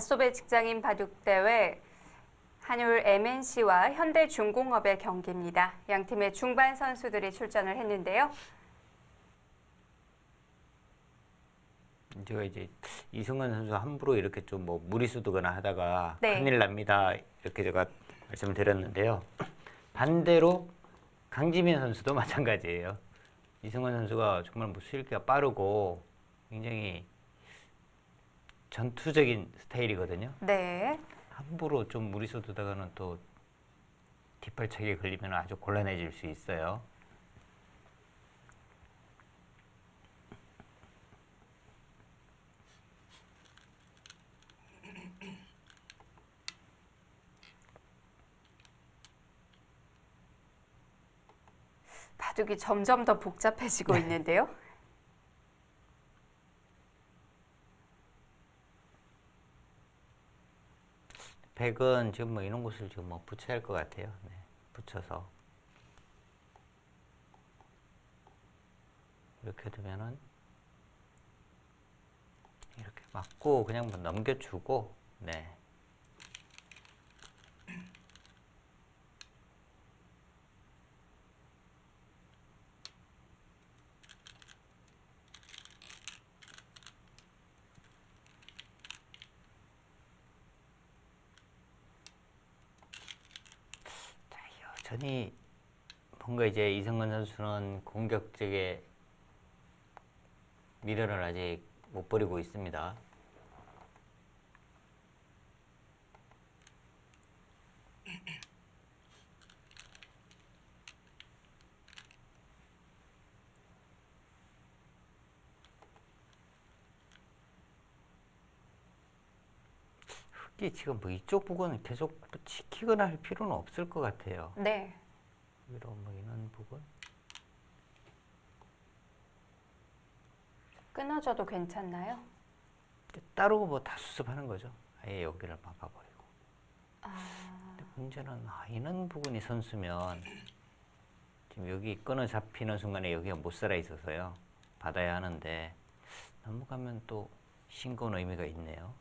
닷소배 직장인 바둑대회 한율 MNC와 현대중공업의 경기입니다. 양 팀의 중반 선수들이 출전을 했는데요. 제가 이제 이승관 선수 함부로 이렇게 좀 뭐 무리수 두거나 하다가 네. 큰일 납니다. 이렇게 제가 말씀을 드렸는데요. 반대로 강지민 선수도 마찬가지예요. 이승관 선수가 정말 뭐 수일기가 빠르고 굉장히 전투적인 스타일이거든요. 네. 함부로 좀 무리수 두다가는 또 뒷발차기에 걸리면 아주 곤란해질 수 있어요. 바둑이 점점 더 복잡해지고 있는데요. 백은 지금 뭐 이런 곳을 지금 뭐 붙여야 할 것 같아요. 네, 붙여서 이렇게 두면은 이렇게 맞고 그냥 뭐 넘겨주고 네. 자, 여전히 뭔가 이제 이승건 선수는 공격적에 미련을 아직 못 버리고 있습니다. 흑이 지금 뭐 이쪽 부분 계속 뭐 지키거나 할 필요는 없을 것 같아요. 네. 위로 뭐 이런 부분. 끊어져도 괜찮나요? 따로 뭐 다 수습하는 거죠. 아예 여기를 막아버리고. 아, 근데 문제는 아, 이런 부분이 선수면 지금 여기 끊어 잡히는 순간에 여기가 못 살아 있어서요. 받아야 하는데 넘어가면 또 싱거운 의미가 있네요.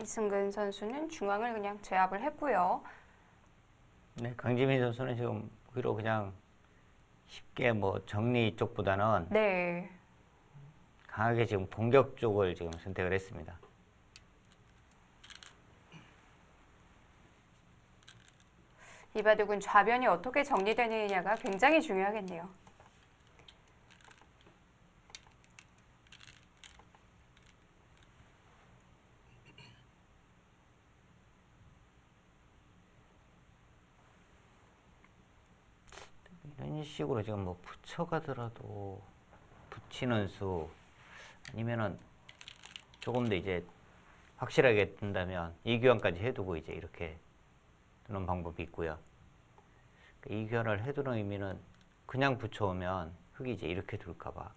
이승근 선수는 중앙을 그냥 제압을 했고요. 네, 강지민 선수는 지금 위로 그냥 쉽게 뭐 정리 쪽보다는 네. 강하게 지금 공격 쪽을 지금 선택을 했습니다. 이 바둑은 좌변이 어떻게 정리되느냐가 굉장히 중요하겠네요. 이런 식으로 지금 뭐 붙여가더라도 붙이는 수 아니면은 조금 더 이제 확실하게 든다면 이교환까지 해두고 이제 이렇게 두는 방법이 있고요. 그 이교환을 해두는 의미는 그냥 붙여오면 흙이 이제 이렇게 둘까봐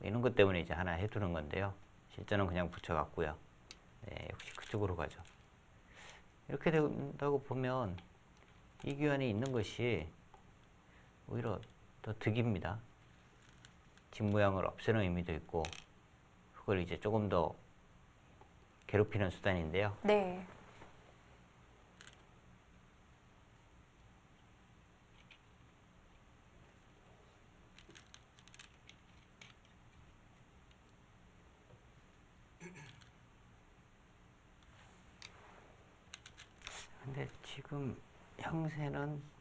이런 것 때문에 이제 하나 해두는 건데요. 실제는 그냥 붙여갔고요. 네, 역시 그쪽으로 가죠. 이렇게 된다고 보면 이교환이 있는 것이 오히려 더 득입니다. 집 모양을 없애는 의미도 있고 그걸 이제 조금 더 괴롭히는 수단인데요. 네. 근데 지금 형세는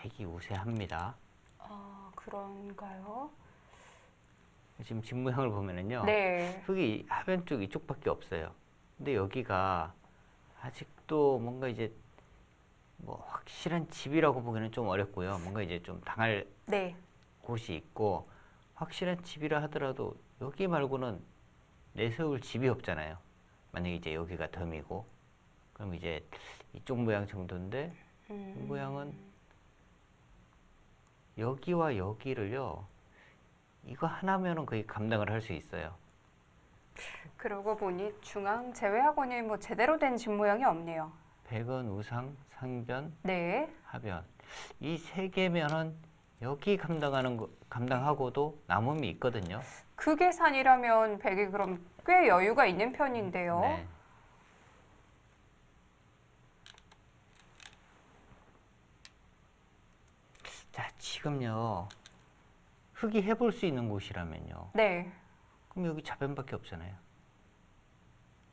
백이 우세합니다. 아, 그런가요? 지금 집 모양을 보면은요. 네. 흙이 하변 쪽 이쪽밖에 없어요. 근데 여기가 아직도 뭔가 이제 뭐 확실한 집이라고 보기는 좀 어렵고요. 뭔가 이제 좀 당할 네. 곳이 있고 확실한 집이라 하더라도 여기 말고는 내세울 집이 없잖아요. 만약에 이제 여기가 덤이고 그럼 이제 이쪽 모양 정도인데 이 음, 모양은 여기와 여기를요 이거 하나면은 거의 감당을 할 수 있어요. 그러고 보니 중앙 제외하고는 뭐 제대로 된 집 모양이 없네요. 백은, 우상, 상변, 네. 하변 이 세 개면은 여기 감당하는 거, 감당하고도 남음이 있거든요. 그 계산이라면 백이 그럼 꽤 여유가 있는 편인데요. 네. 자, 지금요. 흙이 해볼 수 있는 곳이라면요. 네. 그럼 여기 자변밖에 없잖아요.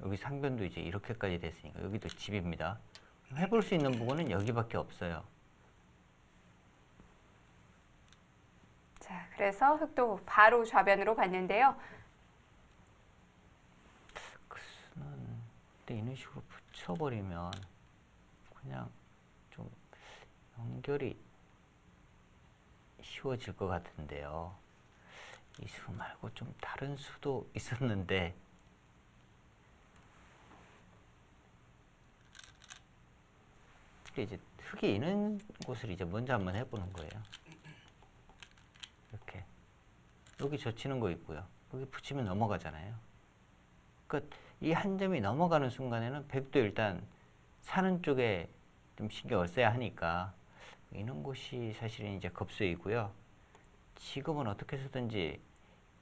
여기 상변도 이제 이렇게까지 됐으니까 여기도 집입니다. 해볼 수 있는 부분은 여기밖에 없어요. 자, 그래서 흙도 바로 좌변으로 갔는데요. 수는 근데 이런 식으로 붙여버리면 그냥 좀 연결이 쉬워질 것 같은데요. 이 수 말고 좀 다른 수도 있었는데 이제 흙이 있는 곳을 이제 먼저 한번 해보는 거예요. 이렇게 여기 젖히는 거 있고요. 여기 붙이면 넘어가잖아요. 그러니까 이 한 점이 넘어가는 순간에는 백도 일단 사는 쪽에 좀 신경을 써야 하니까 있는 곳이 사실은 이제 급수이고요. 지금은 어떻게 해서든지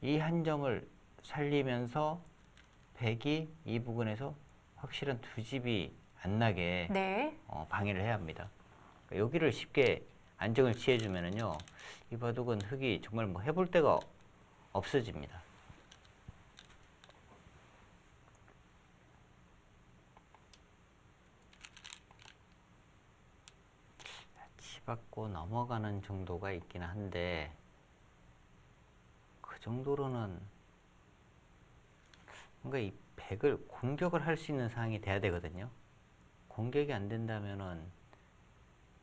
이 한 점을 살리면서 백이 이 부분에서 확실한 두 집이 안 나게 네. 어, 방해를 해야 합니다. 그러니까 여기를 쉽게 안정을 취해주면은요, 이 바둑은 흙이 정말 뭐 해볼 데가 없어집니다. 치 받고 넘어가는 정도가 있긴 한데, 그 정도로는 뭔가 이 백을 공격을 할 수 있는 상황이 돼야 되거든요. 공격이 안 된다면은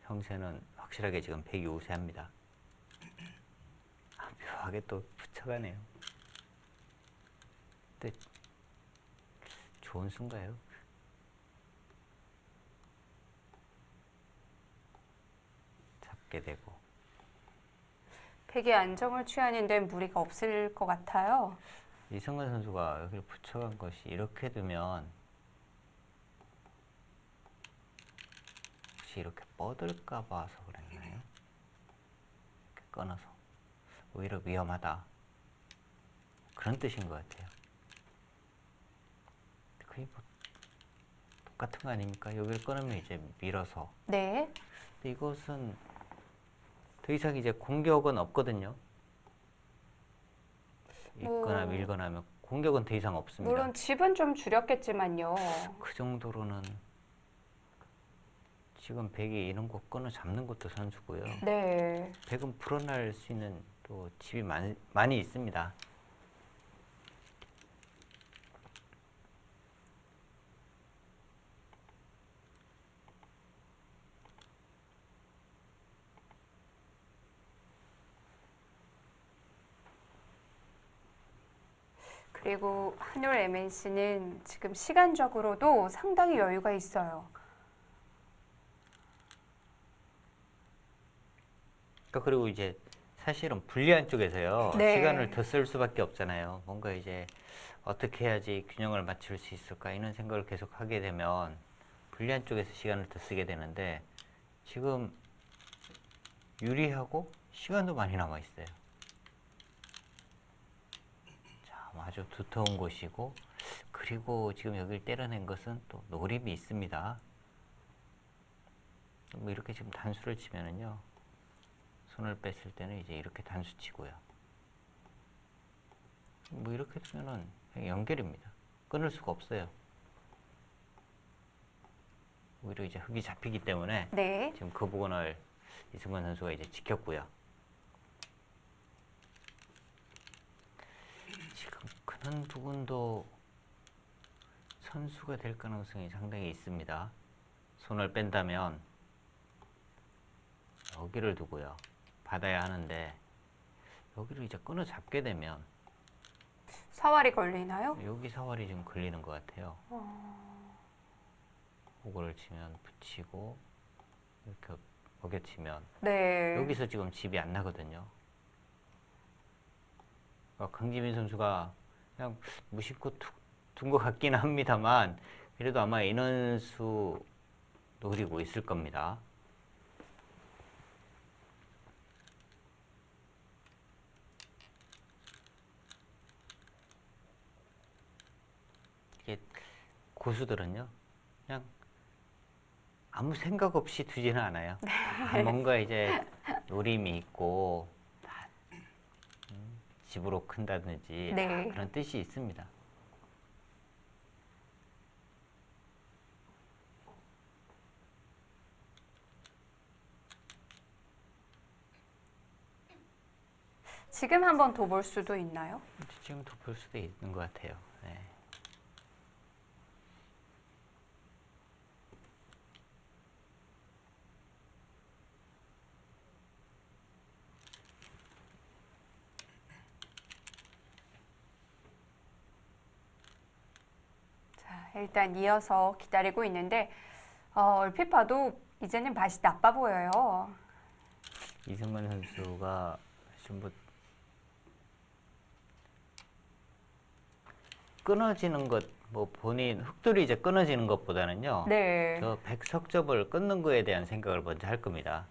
형세는 확실하게 지금 백이 우세합니다. 아, 묘하게 또 붙여가네요. 근데 좋은 순가요? 잡게 되고 백이 안정을 취하는 데는 무리가 없을 것 같아요. 이승관 선수가 여기를 붙여간 것이 이렇게 두면 혹시 이렇게 뻗을까 봐서 그랬나요? 이렇게 끊어서 오히려 위험하다 그런 뜻인 것 같아요. 거의 뭐 똑같은 거 아닙니까? 여기를 끊으면 이제 밀어서 네. 근데 이것은 더 이상 이제 공격은 없거든요. 있거나 뭐- 밀거나 하면 공격은 더 이상 없습니다. 물론 집은 좀 줄였겠지만요. 그 정도로는 지금 백이 이런 거 끊어 잡는 것도 선수고요. 네. 백은 풀어날 수 있는 또 집이 많이, 많이 있습니다. 그리고 한올 MNC는 지금 시간적으로도 상당히 여유가 있어요. 그러니까 그리고 이제 사실은 불리한 쪽에서요 네. 시간을 더 쓸 수밖에 없잖아요. 뭔가 이제 어떻게 해야지 균형을 맞출 수 있을까 이런 생각을 계속 하게 되면 불리한 쪽에서 시간을 더 쓰게 되는데 지금 유리하고 시간도 많이 남아 있어요. 자, 아주 두터운 곳이고 그리고 지금 여기를 때려낸 것은 또 노림이 있습니다. 뭐 이렇게 지금 단수를 치면은요. 손을 뺐을 때는 이제 이렇게 단수 치고요. 뭐 이렇게 되면은 연결입니다. 끊을 수가 없어요. 오히려 이제 흙이 잡히기 때문에 네. 지금 그 부분을 이승관 선수가 이제 지켰고요. 지금 그런 부분도 선수가 될 가능성이 상당히 있습니다. 손을 뺀다면 여기를 두고요. 받아야 하는데 여기를 이제 끊어 잡게 되면 사활이 걸리나요? 여기 사활이 좀 걸리는 것 같아요. 그거를 치면 붙이고 이렇게 어겨치면 네. 여기서 지금 집이 안 나거든요. 어, 강지민 선수가 그냥 무심코 둔 것 같긴 합니다만 그래도 아마 인원수 노리고 있을 겁니다. 이게 고수들은요, 그냥 아무 생각 없이 두지는 않아요. 아, 뭔가 이제 노림이 있고 집으로 큰다든지 네. 다 그런 뜻이 있습니다. 지금 한번 더 볼 수도 있나요? 지금 더 볼 수도 있는 것 같아요. 네. 자, 일단 이어서 기다리고 있는데 어, 얼핏 봐도 이제는 맛이 나빠 보여요. 이승만 선수가 전부 끊어지는 것, 뭐 본인 흙돌이 이제 끊어지는 것보다는요. 네. 저 백석접을 끊는 거에 대한 생각을 먼저 할 겁니다.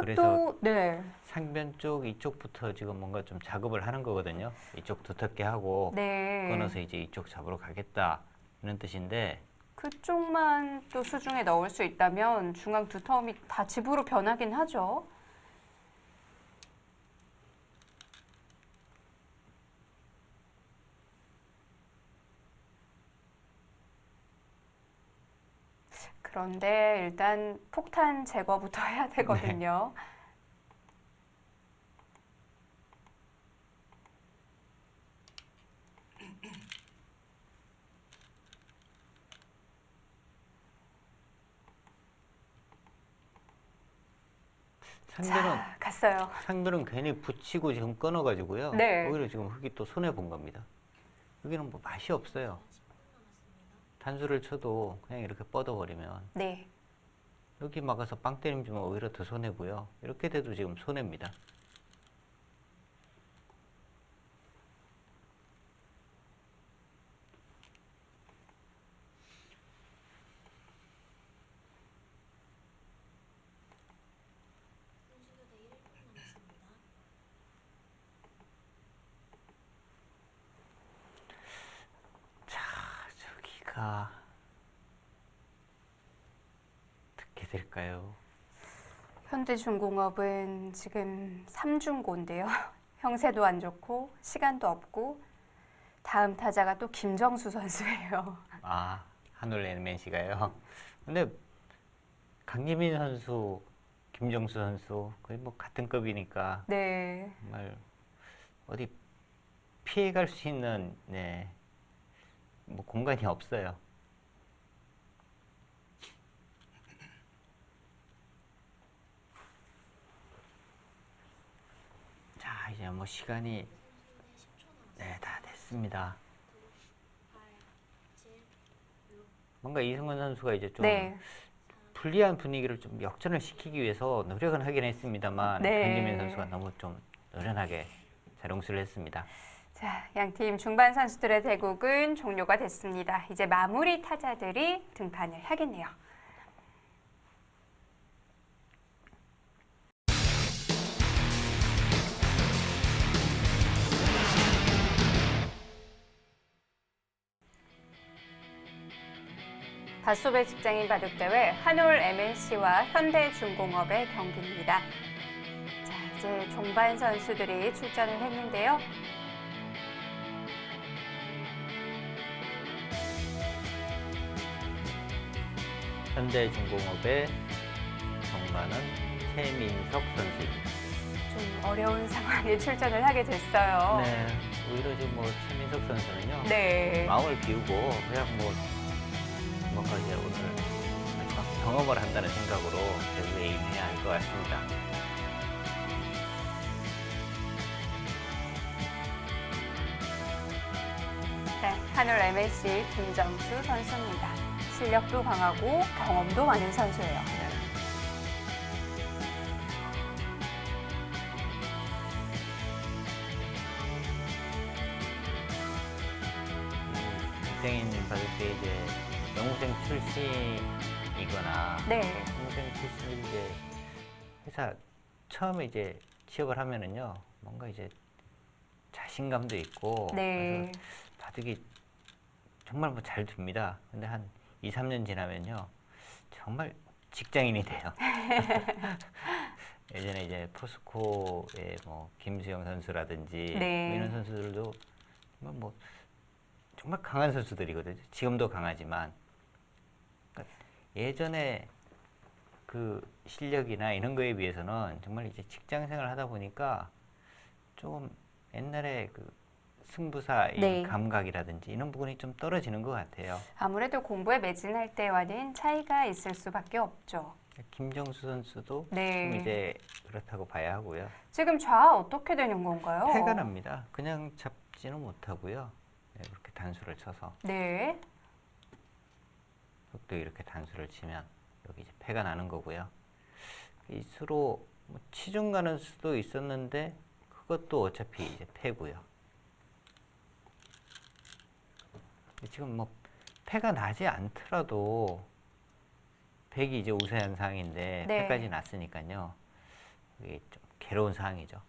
그래서 네. 상변 쪽 이쪽부터 지금 뭔가 좀 작업을 하는 거거든요. 이쪽 두텁게 하고 네. 끊어서 이제 이쪽 잡으러 가겠다 이런 뜻인데 그쪽만 또 수중에 넣을 수 있다면 중앙 두터움이 다 집으로 변하긴 하죠. 그런데 일단 폭탄 제거부터 해야 되거든요. 상대는 자, 갔어요. 상대는 괜히 붙이고 지금 끊어가지고요. 네. 오히려 지금 흙이 또 손해 본 겁니다. 여기는 뭐 맛이 없어요. 단수를 쳐도 그냥 이렇게 뻗어버리면 네. 여기 막아서 빵 때리면 오히려 더 손해고요. 이렇게 돼도 지금 손해입니다. 자, 저기가 어떻게 될까요? 현대중공업은 지금 삼중고인데요. 형세도 안 좋고 시간도 없고 다음 타자가 또 김정수 선수예요. 아, 한올 NMC가요. 근데 강예민 선수, 김정수 선수 거의 뭐 같은 급이니까 네. 정말 어디 피해갈 수 있는 네, 뭐 공간이 없어요. 자, 이제 뭐 시간이 네, 다 됐습니다. 뭔가 이승원 선수가 이제 좀 네. 불리한 분위기를 좀 역전을 시키기 위해서 노력은 하긴 했습니다만 네. 강기민 선수가 너무 좀 노련하게 자롱수를 했습니다. 자, 양팀 중반 선수들의 대국은 종료가 됐습니다. 이제 마무리 타자들이 등판을 하겠네요. 다소배 직장인 바둑대회 한올 MNC와 현대중공업의 경기입니다. 자, 이제 종반 선수들이 출전을 했는데요. 현대중공업의 정반은 최민석 선수입니다. 좀 어려운 상황에 출전을 하게 됐어요. 네, 오히려 지금 뭐 최민석 선수는요 네. 마음을 비우고 그냥 뭐 뭔가 이제 오늘 마지막 경험을 한다는 생각으로 대구에 임해야 할 것 같습니다. 네, 한올 MSC 김정수 선수입니다. 실력도 강하고 경험도 많은 선수예요. 출신이거나 네. 영우생 출신이 이제 회사 처음에 이제 취업을 하면은요 뭔가 이제 자신감도 있고 네. 그래서 바둑이 정말 뭐 잘 됩니다. 근데 한 2, 3년 지나면요 정말 직장인이 돼요. 예전에 이제 포스코의 뭐 김수영 선수라든지 네. 뭐 이런 선수들도 정말 뭐 정말 강한 선수들이거든요. 지금도 강하지만 그러니까 예전에 그 실력이나 이런 거에 비해서는 정말 이제 직장 생활 하다 보니까 조금 옛날에 그 승부사 이 네. 감각이라든지 이런 부분이 좀 떨어지는 것 같아요. 아무래도 공부에 매진할 때와는 차이가 있을 수밖에 없죠. 김정수 선수도 네. 좀 이제 그렇다고 봐야 하고요. 지금 좌 어떻게 되는 건가요? 패가 납니다. 그냥 잡지는 못하고요. 네, 그렇게 단수를 쳐서 네. 또 이렇게 단수를 치면 여기 이제 패가 나는 거고요. 이 수로 뭐 치중 가는 수도 있었는데 그것도 어차피 이제 패고요. 지금 뭐 패가 나지 않더라도 백이 이제 우세한 상황인데 네. 패까지 났으니까요. 이게 좀 괴로운 상황이죠.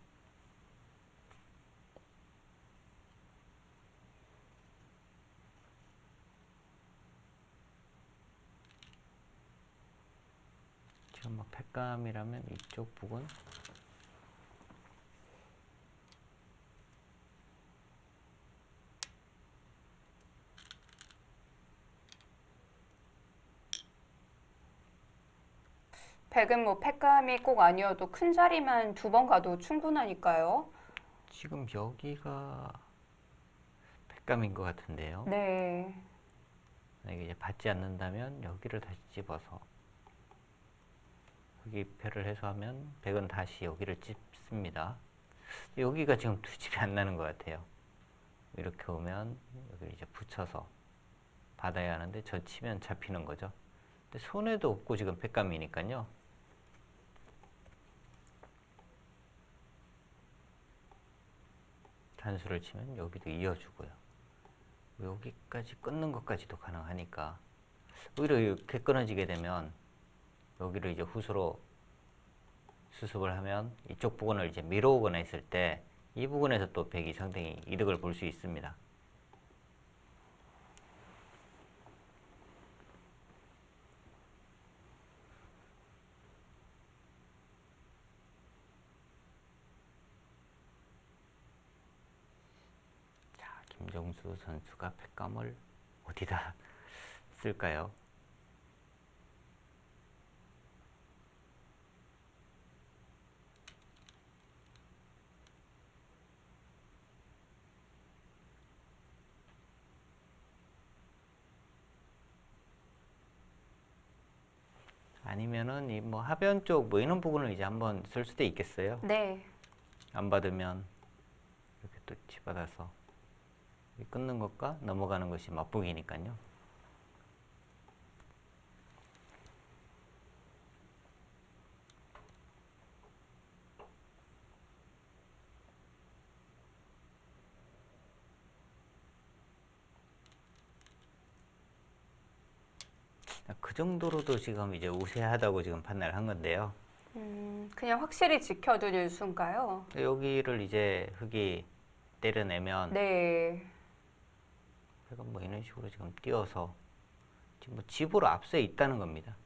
지금 뭐 패감이라면 이쪽 부분 백은 뭐 패감이 꼭 아니어도 큰 자리만 두 번 가도 충분하니까요. 지금 여기가 패감인 것 같은데요. 네. 만약에 이제 받지 않는다면 여기를 다시 집어서 여기 패를 해소하면 백은 다시 여기를 찝습니다. 여기가 지금 두 집이 안 나는 것 같아요. 이렇게 오면 여기를 이제 붙여서 받아야 하는데 저 치면 잡히는 거죠. 근데 손해도 없고 지금 패감이니까요. 단수를 치면 여기도 이어주고요. 여기까지 끊는 것까지도 가능하니까 오히려 이렇게 끊어지게 되면 여기를 이제 후수로 수습을 하면 이쪽 부분을 이제 밀어오거나 했을 때 이 부분에서 또 백이 상당히 이득을 볼 수 있습니다. 자, 김정수 선수가 백감을 어디다 쓸까요? 아니면은 이 뭐 하변 쪽뭐 이런 부분을 이제 한번 쓸 수도 있겠어요. 네. 안 받으면 이렇게 또 치받아서 이 끊는 것과 넘어가는 것이 맞보기니까요. 그 정도로도 지금 이제 우세하다고 지금 판단을 한 건데요. 음, 그냥 확실히 지켜두는 수인가요? 여기를 이제 흙이 때려내면 네. 제가 뭐 이런 식으로 지금 띄어서 지금 뭐 집으로 앞서 있다는 겁니다.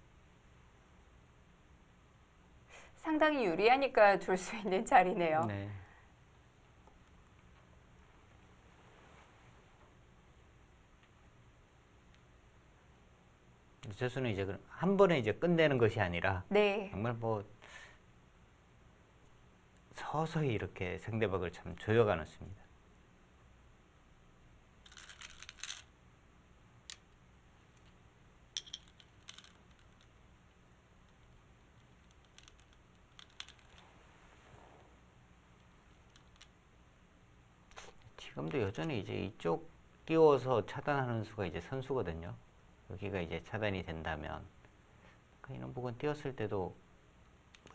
상당히 유리하니까 둘 수 있는 자리네요. 네. 저수는 이제 그한 번에 이제 끝내는 것이 아니라 네. 정말 뭐 서서히 이렇게 상대방을 참 조여가는 수입니다. 지금도 여전히 이제 이쪽 띄워서 차단하는 수가 이제 선수거든요. 여기가 이제 차단이 된다면 그러니까 이런 부분 띄었을 때도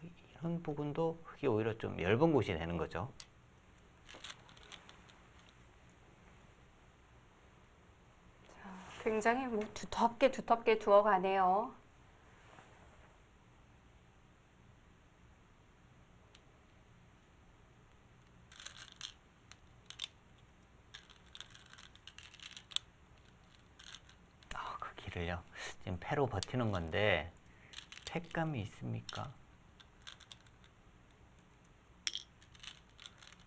뭐 이런 부분도 흙이 오히려 좀 얇은 곳이 되는 거죠. 자, 굉장히 뭐 두텁게 두텁게 두어가네요. 아, 그 길을요. 지금 패로 버티는 건데 팩감이 있습니까?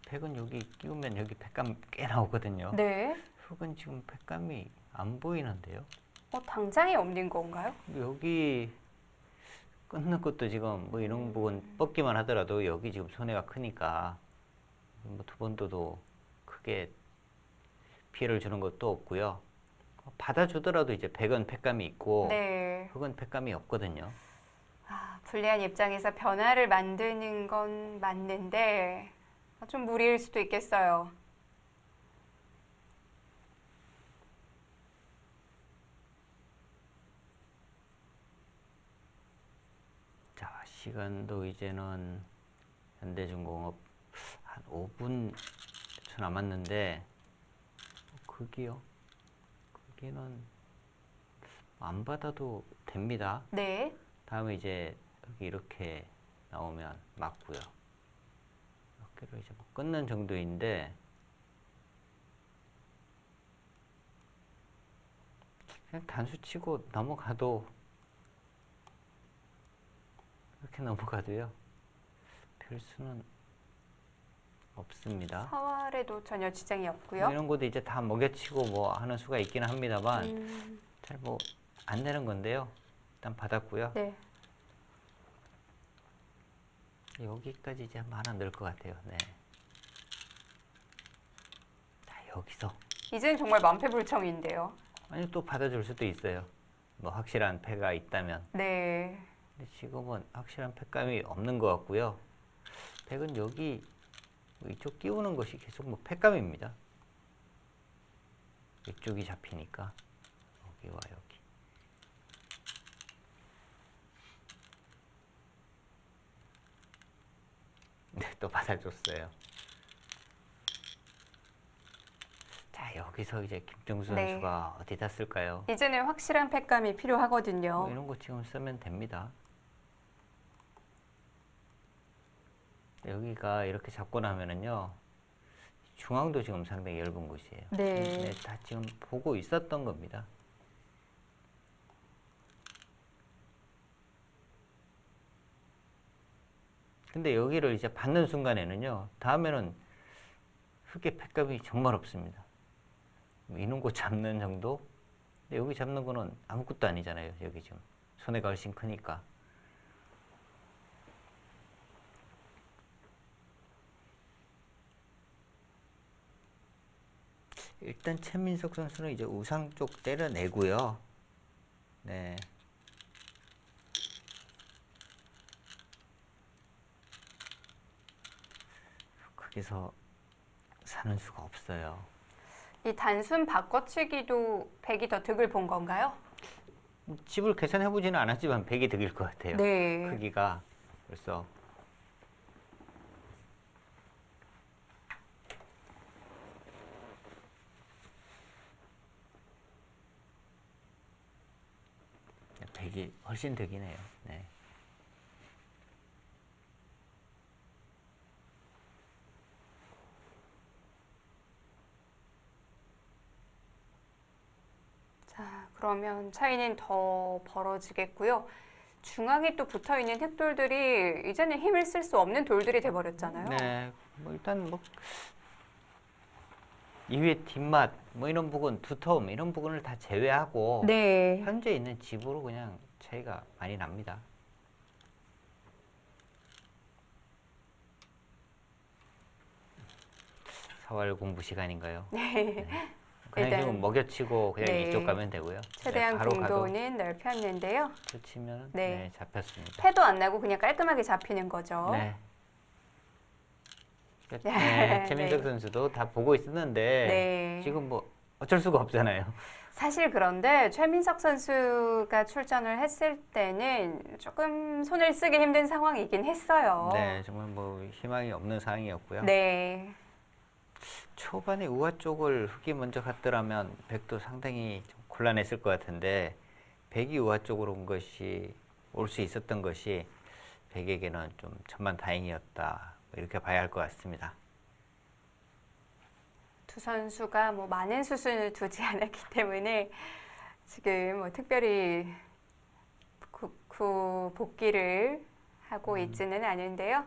팩은 여기 끼우면 여기 팩감 꽤 나오거든요. 네. 흙은 지금 팩감이 안 보이는데요. 어, 당장이 없는 건가요? 여기 끊는 것도 지금 뭐 이런 부분 뻗기만 하더라도 여기 지금 손해가 크니까 뭐 두번 둬도 크게 피해를 주는 것도 없고요. 받아주더라도 이제 백은 팩감이 있고 네. 흙은 팩감이 없거든요. 아, 불리한 입장에서 변화를 만드는 건 맞는데 아, 좀 무리일 수도 있겠어요. 자, 시간도 이제는 현대중공업 한 5분 초 남았는데 크기요? 크기는 안 받아도 됩니다. 네. 다음에 이제 여기 이렇게 나오면 맞고요. 여기를 이제 뭐 끊는 정도인데 그냥 단수 치고 넘어가도 이렇게 넘어가도요. 별 수는 없습니다. 사활에도 전혀 지장이 없고요. 이런 것도 이제 다 먹여치고 뭐 하는 수가 있기는 합니다만 음, 잘뭐안 되는 건데요. 일단 받았고요. 네. 여기까지 이제 한번 하나 넣을 것 같아요. 네. 자, 여기서. 이제는 정말 만패불청인데요. 아니, 또 받아줄 수도 있어요. 뭐, 확실한 패가 있다면. 네. 근데 지금은 확실한 패감이 없는 것 같고요. 백은 여기, 뭐 이쪽 끼우는 것이 계속 뭐 패감입니다. 이쪽이 잡히니까. 여기와 여기. 네, 또 받아줬어요. 자, 여기서 이제 김정수 네. 선수가 어디다 쓸까요? 이제는 확실한 팩감이 필요하거든요. 뭐 이런 거 지금 쓰면 됩니다. 여기가 이렇게 잡고 나면은요, 중앙도 지금 상당히 얇은 곳이에요. 네. 다 지금 보고 있었던 겁니다. 근데 여기를 이제 받는 순간에는요, 다음에는 흙의 팩감이 정말 없습니다. 뭐 이런 곳 잡는 정도? 근데 여기 잡는 거는 아무것도 아니잖아요. 여기 지금 손해가 훨씬 크니까. 일단 최민석 선수는 이제 우상 쪽 때려내고요. 네. 거기서 사는 수가 없어요. 이 단순 바꿔치기도 백이 더 득을 본 건가요? 집을 계산해 보지는 않았지만 100이 득일 것 같아요. 네. 크기가 벌써 백이 훨씬 득이네요 네. 자, 그러면 차이는 더 벌어지겠고요. 중앙에 또 붙어 있는 흑돌들이 이제는 힘을 쓸 수 없는 돌들이 돼 버렸잖아요. 네, 뭐 일단 뭐 이외 뒷맛 뭐 이런 부분 두터움 이런 부분을 다 제외하고 네. 현재 있는 집으로 그냥 차이가 많이 납니다. 사월 공부 시간인가요? 네. 그냥 일단- 지금 먹여치고 그냥 네. 이쪽 가면 되고요. 최대한 네, 공도는 넓혔는데요. 치면 네. 네. 잡혔습니다. 패도 안 나고 그냥 깔끔하게 잡히는 거죠. 네. 그러니까 네. 네, 최민석 네. 선수도 다 보고 있었는데 네. 지금 뭐 어쩔 수가 없잖아요. 사실 그런데 최민석 선수가 출전을 했을 때는 조금 손을 쓰기 힘든 상황이긴 했어요. 네, 정말 뭐 희망이 없는 상황이었고요. 네. 초반에 우아 쪽을 흙이 먼저 갔더라면 백도 상당히 좀 곤란했을 것 같은데 백이 우하 쪽으로 온 것이 올 수 있었던 것이 백에게는 좀 천만 다행이었다 뭐 이렇게 봐야 할 것 같습니다. 두 선수가 뭐 많은 수순을 두지 않았기 때문에 지금 뭐 특별히 구, 구 복귀를 하고 있지는 않은데요.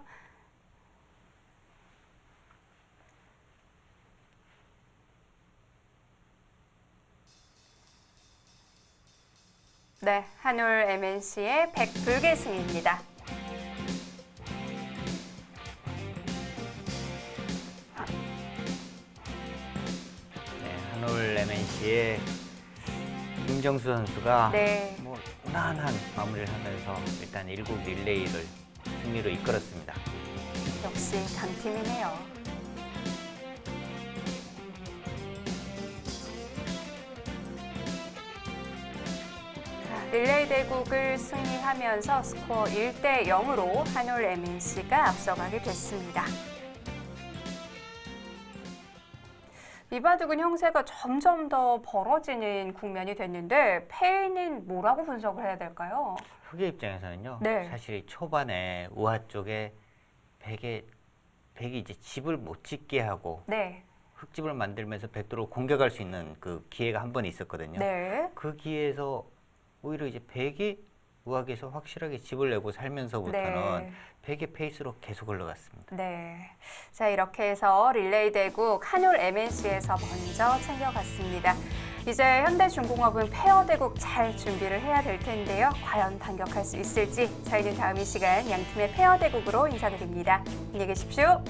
네, 한올 MNC의 백불계승입니다. 네, 한올 MNC의 김정수 선수가 네. 뭐 무난한 마무리를 하면서 일단 1국 릴레이를 승리로 이끌었습니다. 역시 강팀이네요. 자, 릴레이 대국을 승리하면서 스코어 1대 0으로 한올 MNC가 앞서가게 됐습니다. 이바둑은 형세가 점점 더 벌어지는 국면이 됐는데 패인은 뭐라고 분석을 해야 될까요? 흑의 입장에서는요. 네. 사실 이 초반에 우하 쪽에 백에 백이 이제 집을 못 짓게 하고 네, 흙집을 만들면서 백도로 공격할 수 있는 그 기회가 한 번 있었거든요. 네, 그 기회에서 오히려 이제 백이 우하에서 확실하게 집을 내고 살면서부터는 네. 백의 페이스로 계속 흘러갔습니다. 네. 자, 이렇게 해서 릴레이 대국 한올 MNC에서 먼저 챙겨갔습니다. 이제 현대중공업은 페어 대국 잘 준비를 해야 될 텐데요. 과연 반격할 수 있을지 저희는 다음 이 시간 양 팀의 페어 대국으로 인사드립니다. 안녕히 계십시오.